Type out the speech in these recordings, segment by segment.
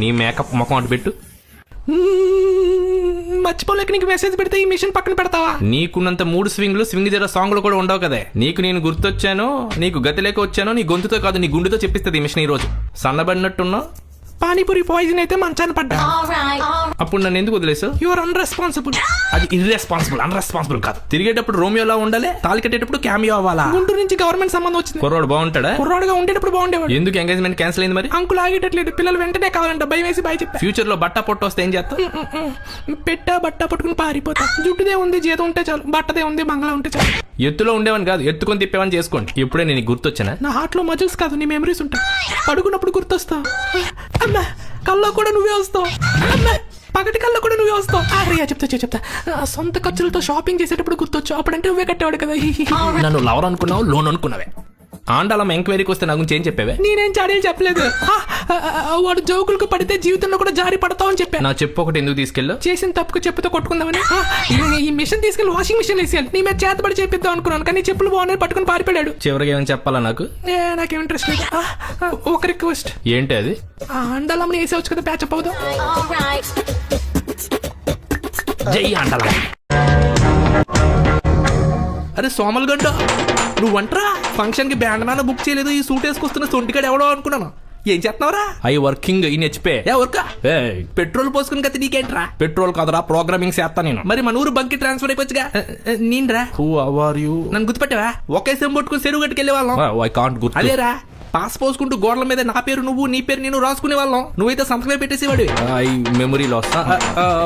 నీ మేకప్ ముఖం అటు పెట్టు. మర్చిపోలేక నీకు మెసేజ్ పెడితే ఈ మిషన్ పక్కన పెడతావా? నీకున్నంత మూడు స్వింగ్లు స్వింగ్ జర సాంగ్లు కూడా ఉండవు కదే. నీకు నేను గుర్తొచ్చాను నీకు గతి లేక వచ్చాను నీ గొంతుతో కాదు నీ గుండెతో చెప్పిస్తుంది ఈ మిషన్ ఈ రోజు. సన్నబడినట్టున్నావు? పానీపూరి పాయిజన్ అయితే మంచాన పడ్డా. అప్పుడు నన్ను ఎందుకు వదిలేసావు యువర్ అన్రెస్పాన్సిబుల్ అది ఇర్రెస్పాన్సిబుల్ అన్రెస్పాన్సిబుల్ కాదు. తిరిగేటప్పుడు రోమియోలా ఉండాలి తాలి కట్టేటప్పుడు క్యామియో అవ్వాలా? గుంటూరు నుంచి గవర్నమెంట్ సంబంధం వచ్చింది. కుర్రోడు బాగుంటాడా? కుర్రాడుగా ఉండేటప్పుడు బాగుండేవాడు. ఎందుకు ఎంగేజ్మెంట్ క్యాన్సిల్ అయింది మరి? అంకుల్ ఆగేటట్లేదు. పిల్లలు వెంటనే కావాలంట. భయం వేసి భయ చెప్పా. ఫ్యూచర్లో బట్ట పొట్ట వస్తే ఏం చేస్తావు? పెట్ట బట్ట పట్టుకుని పారిపోతా. జుట్టుదే ఉంది జీతం ఉంటే చాలు. బట్టదే ఉంది బంగ్లా ఉంటే చాలు. ఎత్తులో ఉండేవని కాదు. ఎత్తుకొని తిప్పేవని చేసుకోండి. ఇప్పుడే నేను గుర్తొచ్చానా? నా హార్ట్లో మజిల్స్ కాదు నీ మెమరీస్ ఉంటాయి. పడుకున్నప్పుడు గుర్తొస్తావు అమ్మా కల్లో కూడా నువ్వే వస్తావు. అమ్మా. పగటి కల్లో కూడా నువ్వే వస్తావు. ఆరియా చెప్తా చెప్తా, చెప్తా. ఆ, సొంత ఖర్చులతో షాపింగ్ చేసేటప్పుడు గుర్తొచ్చు. అప్పుడంటే నువ్వే కట్టేవాడు కదా. నన్ను లవర్ అనుకున్నావు లోన్ అనుకున్నావే? ఆండాలం ఎంక్వైరీకి వస్తే నా గురించి ఏం చెప్పావే? నేనేం చాడీలు చెప్పలేదు. వాడు జోకులకు పడితే జీవితంలో కూడా జారి పడతావు అని చెప్పాను నా చెప్పు ఒకటి ఎందుకు తీసుకెళ్ళు చేసిన తప్పుకు చెప్పుతో కొట్టుకుందామని. ఈ- ఈ మిషన్ తీసుకెళ్ళి వాషింగ్ మిషన్ వేసేయాలి. నీ మీద చేతబడి చేపిద్దాం అనుకున్నాను కానీ చెప్పులు బాగున్నాయి పట్టుకుని పారిపోయాడు. చివరిగా ఏమైనా చెప్పాలా నాకు? ఏ, నాకేం ఇంట్రెస్ట్ లేదు. ఒక రిక్వెస్ట్ ఏంటి అది? అండాలమ్మని వేసేవచ్చు కదా ప్యాచ్ అప్ అవుదాం. జై ఆండాల అరే సోమల్ గడ్డ నువ్వు అంటరా ఫంక్షన్కి బ్యాండ్ నాన్న బుక్ చేయలేదు ఈ సూట్ వేసుకొస్తున్న సొంటికాడు ఎవడో అనుకున్నాను. ఏం చేస్తున్నావురా? ఐ వర్కింగ్ ఇన్ హెచ్పే ఏ వర్క్? పెట్రోల్ పోసుకుని కదా నీకేంట్రా? పెట్రోల్ కాదురా ప్రోగ్రామింగ్ చేస్తా నేను. మరి మన ఊరు బంకి ట్రాన్స్ఫర్ అయిపోవచ్చుగా నేనరా. హూ అవర్ యూ నన్ను గుర్తుపెట్టావా? ఒకే సెమ్ పట్టుకుని చెరువు గట్టుకెళ్ళే వాళ్ళం. ఐ కాంట్ గుర్తు అదేరా? పాస్ పోసుకుంటూ గోడల మీద నా పేరు నువ్వు నీ పేరు నేను రాసుకునే వాళ్ళం. నువ్వైతే సంతకమే పెట్టేసేవాడు I memory loss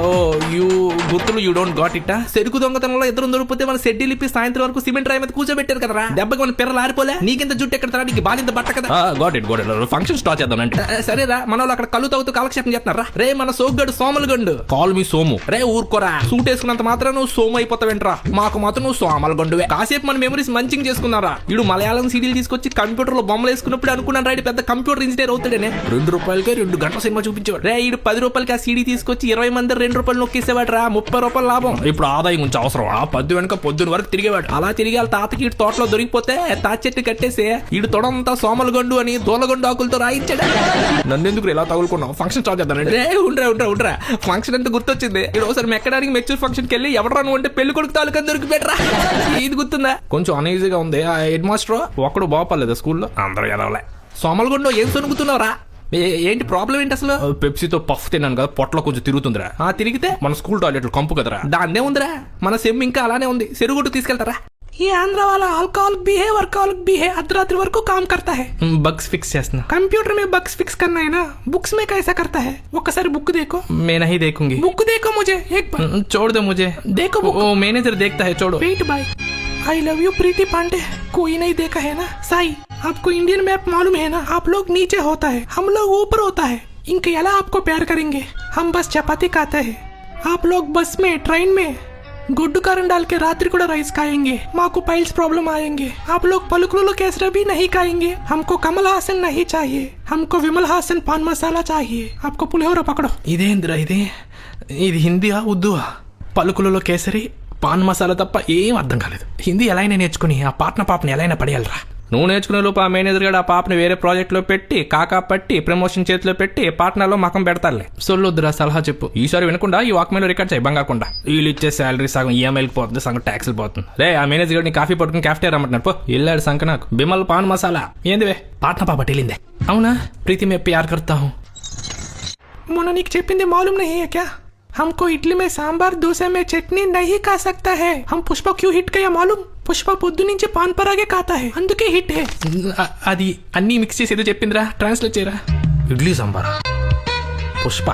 oh you గుర్తులు యూ డోంట్ గాట్ ఇట్ చెరుకు దొంగతనంలో ఇద్దరు దొరికిపోతే మన సెడ్డీ లిప్పి సాయంత్రం వరకు సిమెంట్ రాయి మీద కూర్చోబెట్టారు కదరా. దెబ్బకి మన పిల్లలు ఆరిపోలే? నీకింత జుట్టు ఎక్కడ తరా నీకు బాలింత బట్ట కదా. Got it got it function start చేద్దాం అంటే సరేరా మన వాళ్ళు అక్కడ కళ్ళు తాగుతూ కాలక్షేపం చేస్తున్నారా? రే మన సోగ్గాడు సోమలు గండు. Call me Somu. రే ఊరుకోరా. సూట్ వేసుకున్నంత మాత్రం నువ్వు సోము అయిపోతావేంట్రా? మాకు మాత్రం నువ్వు సోమల గండువే. కాసేపు మన మెమరీస్ మంచిగా చేసుకున్నారా? ఇడు మలయాళం సీడీలు తీసుకొచ్చి కంప్యూటర్లో బొమ్మలు చిన్నప్పుడు అనుకున్నాను రాడు పెద్ద కంప్యూటర్ ఇంజనీర్ అవుతాడనే. రెండు రూపాయలకే రెండు గంటల సినిమా చూపించేవాడు. రే ఇడు పది రూపాయలకి ఆ సీడీ తీసుకొచ్చి ఇరవై మంది రెండు రూపాయలు నొక్కేసేవాడు రా ముప్పై రూపాయలు లాభం. ఇప్పుడు ఆదాయం కొంచెం అవసరం. ఆ పద్దు వెనక పొద్దున వరకు తిరిగేవాడు. అలా తిరిగి వాళ్ళ తాతకి ఇటు తోటలో దొరికిపోతే తాత చెట్టు కట్టేసి ఈడు తొడంతా సోమలగొండు అని దూలగొండు ఆకులతో రాయించాడు నన్ను ఎందుకు ఇలా తగులుకున్నావు? ఫంక్షన్ స్టార్ట్ చేద్దానండి రే ఉండరా ఉండరా ఉండరా. ఫంక్షన్ అంతా గుర్తొచ్చింది. ఇక్కడ ఒకసారి మెక్కడానికి మెచ్యూర్ ఫంక్షన్కి వెళ్ళి ఎవడరా నువ్వు అంటే పెళ్ళి కొడుకు తాలూకా దొరికి ఇది గుర్తుందా? కొంచెం అనీజీగా ఉంది. ఆ హెడ్ మాస్టర్ ఒక్కడు బాపలేదు స్కూల్లో. అందరూ ఎదవలే సోమలగుండో ఏం సొనుగుతున్నారా ఏ- ఏంటి ప్రాబ్లం ఏంటి అసలు పెప్సీతో పఫ్ తిన్నాను కదా పొట్టలో కొంచెం తిరుగుతుందిరా ఆ తిరిగితే మన స్కూల్ టాయిలెట్ కంపు కదరా దాన్నే ఉందిరా మన సెమ్ ఇంకా అలానే ఉంది చెరుగుట్టు తీసుకెళ్తారా ये आंध्र वाला अल्कोहलिक भी है वर्कोहलिक भी है अर्धरात्रि वर्क को काम करता है బగ్స్ ఫిక్స్ చేస్తున్నా कंप्यूटर में बग्स फिक्स करना है ना बुक्स में कैसा करता है वो कसर बुक देखो मैं नहीं देखूंगी बुक देखो मुझे एक बार छोड़ दो मुझे देखो बुक वो मैनेजर देखता है छोड़ो wait bye I love you Preeti Pandey कोई नहीं देखा है ना साई आपको इंडियन मैप मालूम है ना आप लोग नीचे होता है हम लोग ऊपर होता है इनके अला आपको प्यार करेंगे हम बस चपाती खाते हैं आप लोग बस में ट्रेन में गुड्डू कारण डाल के रात्रि को राइस खाएंगे माँ को पाइल्स प्रॉब्लम आएंगे आप लोग पलकुलो केसरा भी नहीं खाएंगे हमको कमल हासन नहीं चाहिए हमको विमल हासन पान मसाला चाहिए आपको पुलिहोरा पकड़ो ఇదేందిరా ఇది ఇది హిందీయా ఉర్దూవా పలుకులలో కేసరి పాన్ మసాలా తప్ప ఏం అర్థం కాలేదు హిందీ ఎలా అయినా నేర్చుకుని ఆ పాటన పాపని ఎలా అయినా పడేయాలరా నువ్వు నేర్చుకునే లోపు ఆ మేనేజర్ గారు ఆ పాపని వేరే ప్రాజెక్ట్లో పెట్టి కాకా పట్టి ప్రమోషన్ చేతిలో పెట్టి పార్ట్నర్లో మకం పెడతారులే. సొల్లుద్దురా సలహా చెప్పు. ఈసారి వినకుండా ఈ వాక్మెన్లో రికార్డ్ చేయి కాకుండా వీళ్ళు ఇచ్చే శాలరీ సగం ఈఎంఐలకు పోతుంది సగం ట్యాక్స్లు పోతుంది. రే ఆ మేనేజర్ గారిని కాఫీ పట్టుకుని క్యాఫ్టే రమ్మంటున్నారు పో. వెళ్ళాడు సంక నాకు. బిమల్ పాన్ మసాలా. ఏందివే పాట్న పాప టెలిందే. అవునా? ప్రీతి మెప్పి యార్ కర్తా మొన్న నీకు చెప్పింది మాలూమ్ నహీ క్యా हमको इडली में सांबार डोसे में चटनी नहीं खा सकता है हम पुष्पा क्यों हिट गया मालूम పుష్ప పొద్దు నుంచి పాన్ పరాగే ఖాతా హై అందుకే హిట్ హై అ- అది అన్నీ మిక్స్ చేసి ఏదో చెప్పిందిరా ట్రాన్స్లేట్ చేయరా ఇడ్లీ సాంబార్ పుష్ప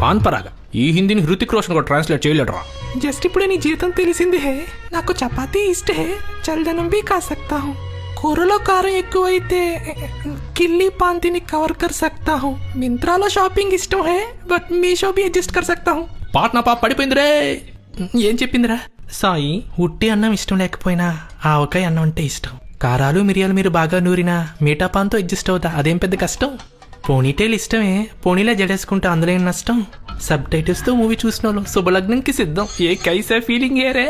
పాన్ పరాగ ఈ హిందీని హృతిక్ రోషన్ కూడా ట్రాన్స్లేట్ చేయలేడురా జస్ట్ ఇప్పుడే నీ జీతం తెలిసింది హే నాకు చపాతీ ఇష్ట హే చల్దనం బి కా సక్తా హూ కూరలో కారం ఎక్కువైతే కిల్లి పాంతిని కవర్ కర్ సక్తా హూ. మింత్రాలో షాపింగ్ ఇష్టం హే బట్ మీషో బి అడ్జస్ట్ కర్ సక్తా హూ. పాట్నా పాప పడిపోయిందిరే ఏం చెప్పిందిరా సాయి ఉట్టి అన్నం ఇష్టం లేకపోయినా ఆవకాయ అన్నం అంటే ఇష్టం. కారాలు మిరియాలు మీరు బాగా నూరినా మీఠా పాన్తో అడ్జస్ట్ అవుతా. అదేం పెద్ద కష్టం? పోనీటైల్ ఇష్టమే. పోనీలా జడేసుకుంటే అందులో ఏం నష్టం? సబ్ టైటిల్స్తో మూవీ చూసిన వాళ్ళు శుభలగ్నంకి సిద్ధం. ఏ కైసా ఫీలింగ్ ఏ రే?